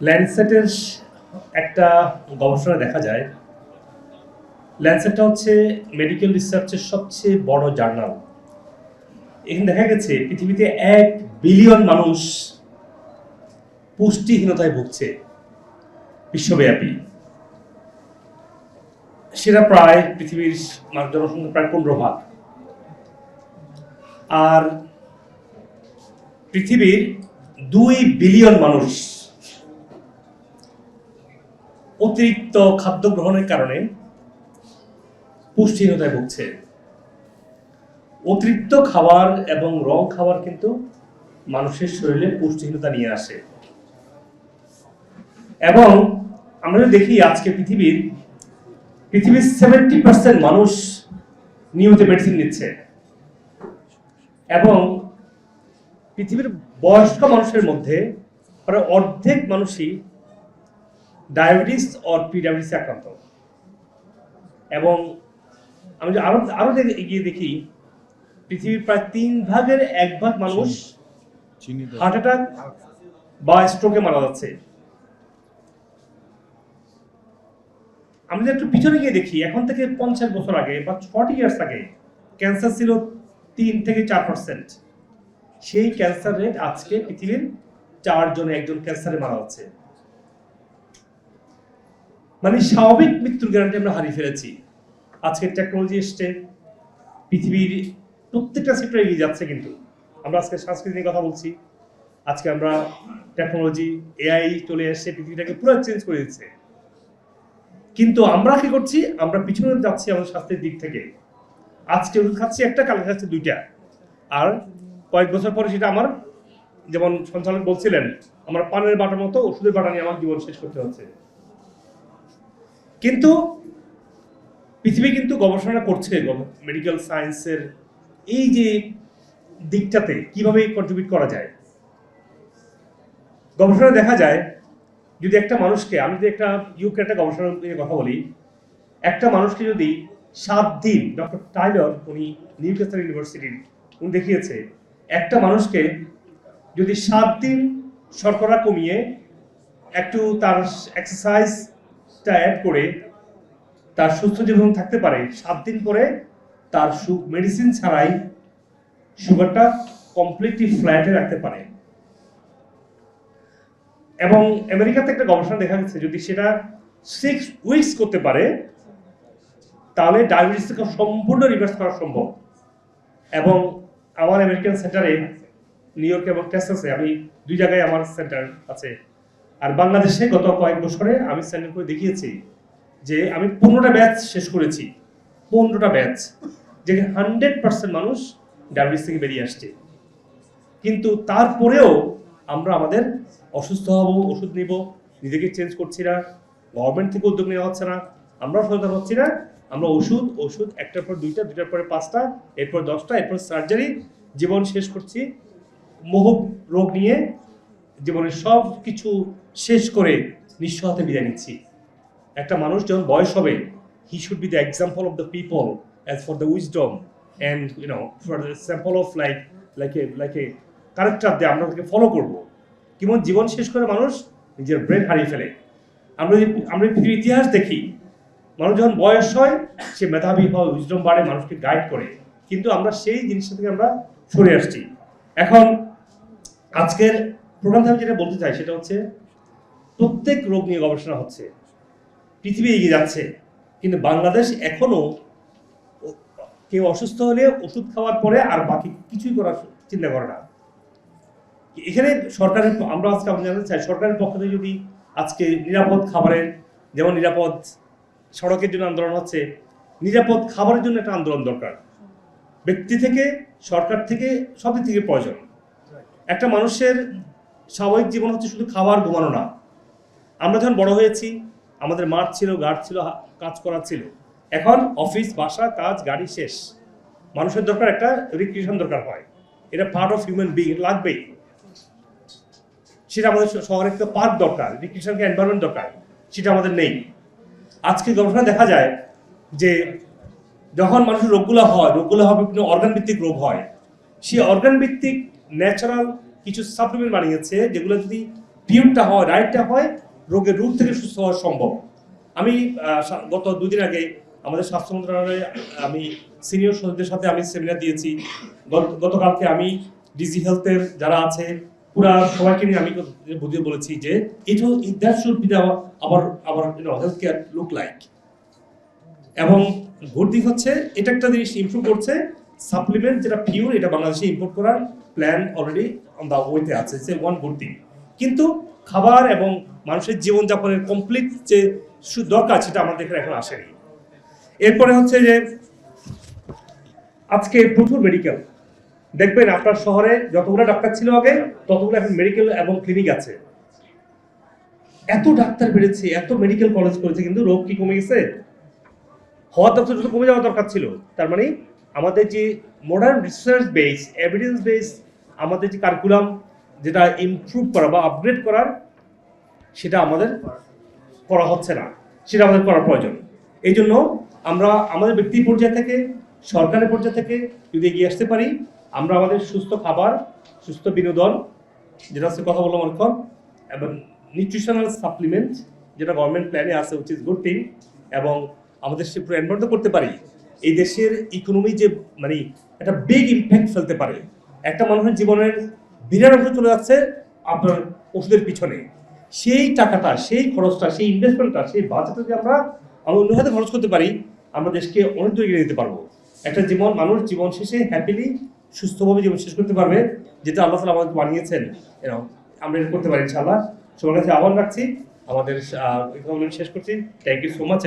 ল্যান্ডসেটের একটা গবেষণা দেখা যায় ল্যান্ডসেটটা হচ্ছে মেডিকেল রিসার্চের সবচেয়ে বড় জার্নাল এখানে দেখা গেছে পৃথিবীতে এক বিলিয়ন মানুষ পুষ্টিহীনতায় ভুগছে বিশ্বব্যাপী। সেটা প্রায় পৃথিবীর জনসংখ্যা প্রায় পনেরো ভাগ। আর পৃথিবীর দুই বিলিয়ন মানুষ অতিরিক্ত খাদ্য গ্রহণের কারণে পুষ্টিহীনতায় ভুগছে। অতিরিক্ত খাবার এবং রং খাবার কিন্তু মানুষের শরীরে পুষ্টিহীনতা নিয়ে আসে। এবং আমরা যদি দেখি আজকে পৃথিবীর পৃথিবীর সেভেন্টি পার্সেন্ট মানুষ নিয়মিত মেডিসিন নিচ্ছে। এবং পৃথিবীর বয়স্ক মানুষের মধ্যে প্রায় অর্ধেক মানুষই ডায়াবেটিস অর পিডায়াবেটিস আক্রান্ত। এবং আমি যদি আরও আরও এগিয়ে দেখি পৃথিবীর প্রায় তিন ভাগের এক ভাগ মানুষ হার্ট অ্যাটাক বা স্ট্রোকে মারা যাচ্ছে। আমি যদি একটু পিছনে গিয়ে দেখি এখন থেকে পঞ্চাশ বছর আগে বা ফর্টি ইয়ার্স আগে ক্যান্সার ছিল তিন থেকে চার পার্সেন্ট সেই ক্যান্সার রেট আজকে পৃথিবীর চারজনে একজন ক্যান্সারে মারা যাচ্ছে। মানে স্বাভাবিক মৃত্যুর গ্যারান্টি আমরা হারিয়ে ফেলেছি। আজকের টেকনোলজি এসছে, পৃথিবীর প্রত্যেকটা সেক্টরে এগিয়ে যাচ্ছে কিন্তু। আমরা আজকে সংস্কৃতি নিয়ে কথা বলছি, আজকে আমরা টেকনোলজি এআই চলে এসে পৃথিবীটাকে পুরো চেঞ্জ করে দিচ্ছে। কিন্তু আমরা কি করছি? আমরা পিছনে যাচ্ছি আমাদের স্বাস্থ্যের দিক থেকে। আজকে ওষুধ খাচ্ছি একটা, কালকে খাচ্ছি দুইটা। আর কয়েক বছর পরে সেটা আমার যেমন সঞ্চালক বলছিলেন, আমার পানের বাটার মতো ওষুধের বাটা নিয়ে আমার জীবন শেষ করতে হচ্ছে। কিন্তু পৃথিবী কিন্তু গবেষণা করছে মেডিকেল সায়েন্সের এই যে দিকটাতে কীভাবে কন্ট্রিবিউট করা যায়। গবেষণা দেখা যায়, যদি একটা মানুষকে, আমি যদি একটা ইউকে একটা গবেষণা নিয়ে কথা বলি, একটা মানুষকে যদি সাত দিন ডক্টর টাইলর উনি নিউক্যাসল ইউনিভার্সিটির উনি দেখিয়েছে, একটা মানুষকে যদি সাত দিন শর্করা কমিয়ে একটু তার এক্সারসাইজটা অ্যাড করে তার সুস্থ জীবন থাকতে পারে। সাত দিন পরে তার মেডিসিন ছাড়াই সুগারটা কমপ্লিটলি ফ্ল্যাটে রাখতে পারে। এবং আমেরিকাতে একটা গবেষণা দেখা গেছে, যদি সেটা সিক্স উইকস করতে পারে, তাহলে ডায়াবেটিস থেকে সম্পূর্ণ রিভার্স করা সম্ভব। এবং আমার আমেরিকান সেন্টারে নিউ ইয়র্ক এবং টেক্সাসে আমি দুই জায়গায় আমার সেন্টার আছে। আর বাংলাদেশে গত কয়েক বছরে আমি সেন্টার করে দেখিয়েছি যে আমি পনেরোটা ব্যাচ শেষ করেছি। পনেরোটা ব্যাচ যেখানে হান্ড্রেড পার্সেন্ট মানুষ ডায়াবেটিস থেকে বেরিয়ে আসছে। কিন্তু তারপরেও আমরা আমাদের অসুস্থ হব, ওষুধ নিব, নিজেকে চেঞ্জ করছি না গভর্নমেন্ট থেকে উদ্যোগ নেওয়া হচ্ছে না, আমরাও সচেতন হচ্ছি না, আমরা ওষুধ ওষুধ, একটার পর দুইটা, দুইটার পরে পাঁচটা, এরপর দশটা, এরপর সার্জারি জীবন শেষ করছি। মোহ রোগ নিয়ে জীবনের সব কিছু শেষ করে নিঃস্ব হাতে বিদায় নিচ্ছি। একটা মানুষ যখন বয়স হবে he should be the example of the people as for the wisdom and you know for the sample of like like a like a character দিয়ে আমরা তাকে ফলো করব। কেমন জীবন শেষ করে মানুষ নিজের ব্রেন হারিয়ে ফেলে। আমরা যদি আমরা যদি ইতিহাস দেখি, মানুষ যখন বয়স হয়, সে মেধাবী হয় উইজডম বাড়ে, মানুষকে গাইড করে। কিন্তু আমরা সেই জিনিসটা থেকে আমরা সরে আসছি। এখন আজকের প্রোগ্রাম আমি যেটা বলতে চাই সেটা হচ্ছে প্রত্যেক রোগ নিয়ে গবেষণা হচ্ছে। পৃথিবী এগিয়ে যাচ্ছে। কিন্তু বাংলাদেশ এখনও ও- কেউ অসুস্থ হলে ওষুধ খাওয়ার পরে আর বাকি কিছুই করার চিন্তা করে না। এখানে সরকারের আমরা আজকে আমরা জানতে চাই সরকারের পক্ষ থেকে যদি আজকে নিরাপদ খাবারের যেমন নিরাপদ সড়কের জন্য আন্দোলন হচ্ছে নিরাপদ খাবারের জন্য একটা আন্দোলন দরকার। ব্যক্তি থেকে সরকার থেকে সব দিক থেকে প্রয়োজন। একটা মানুষের স্বাভাবিক জীবন হচ্ছে শুধু খাবার ঘুমানো না। আমরা যখন বড় হয়েছি, আমাদের মাঠ ছিল গার্ড ছিল, কাজ করার ছিল। এখন অফিস, বাসা, কাজ, গাড়ি শেষ। মানুষের দরকার একটা রিক্রিয়েশন দরকার হয়। এটা পার্ট অফ হিউম্যান বিং লাগবেই। সেটা আমাদের শহরে একটা পার্ক দরকার রিক্রিয়েশনকে এনভায়রনমেন্ট দরকার, সেটা আমাদের নেই। আজকে গবেষণা দেখা যায় যে যখন মানুষের রোগগুলো হয় রোগগুলো হয় বিভিন্ন অর্গান ভিত্তিক রোগ হয়। সেই অর্গান ভিত্তিক ন্যাচারাল কিছু সাপ্লিমেন্ট বানিয়েছে যেগুলো যদি পিওরটা হয় রাইটটা হয়, রোগের রূপ থেকে সুস্থ হওয়া সম্ভব। আমি গত দুদিন আগে আমাদের স্বাস্থ্য মন্ত্রণালয়ে আমি সিনিয়র সদস্যদের সাথে আমি সেমিনার দিয়েছি। গত- গতকালকে আমি ডিজি হেলথের যারা আছে পুরা সবাইকে নিয়ে আমি বুঝিয়ে বলেছি যে ইট দ্যাট শুড বি আবার আবার হেলথ কেয়ার লুক লাইক এবং দিক হচ্ছে, এটা একটা জিনিস ইমপ্রুভ করছে। সাপ্লিমেন্ট যেটা পিওর এটা বাংলাদেশে ইম্পোর্ট করার প্ল্যান অলরেডি অন দা ওয়েতে আছে সে ওয়ান ভোট দিক কিন্তু খাবার এবং মানুষের জীবনযাপনের কমপ্লিট যে দরকার সেটা আমাদের এখানে এখন আসেনি। এরপরে হচ্ছে যে আজকে প্রচুর মেডিকেল দেখবেন আপনার শহরে যতগুলো ডাক্তার ছিল আগে, ততগুলো এখন মেডিকেল এবং ক্লিনিক আছে। এত ডাক্তার বেড়েছে, এত মেডিকেল কলেজ করেছে, কিন্তু রোগ কি কমে গেছে? হওয়ার দরকার কমে যাওয়া দরকার ছিল। তার মানে আমাদের যে modern research base evidence base আমাদের যে কারিকুলাম যেটা ইমপ্রুভ করা বা আপগ্রেড করার, সেটা আমাদের করা হচ্ছে না। সেটা আমাদের করার প্রয়োজন। এই জন্য আমরা আমাদের ব্যক্তি পর্যায় থেকে, সরকারের পর্যায় থেকে যদি এগিয়ে আসতে পারি, আমরা আমাদের সুস্থ খাবার, সুস্থ বিনোদন, যেটা হচ্ছে কথা বললাম অনেকক্ষণ, এবং নিউট্রিশনাল সাপ্লিমেন্ট যেটা গভর্নমেন্ট প্ল্যানে আছে ইজ গুড থিং এবং আমাদের সে পুরো এনভারনমেন্ট করতে পারি। এই দেশের ইকোনমি যে মানে একটা বিগ ইম্প্যাক্ট ফেলতে পারে। একটা মানুষের জীবনের বিরাট অংশ চলে যাচ্ছে আপনার ওষুধের পিছনে। সেই টাকাটা, সেই খরচটা, সেই ইনভেস্টমেন্টটা সেই বাজেটটা যদি আমরা আমরা অন্য হাতে খরচ করতে পারি, আমরা দেশকে অনেক দূরে এগিয়ে নিতে পারব। একটা জীবন, মানুষ জীবন শেষে হ্যাপিলি সুস্থভাবে জীবন শেষ করতে পারবে, যেটা আল্লাহ তালা আমাদের বানিয়েছেন। এরকম আমরা এটা করতে পারি, ইনশাআল্লাহ। সবার কাছে আহ্বান রাখছি। আমাদের শেষ করছি। Thank you so much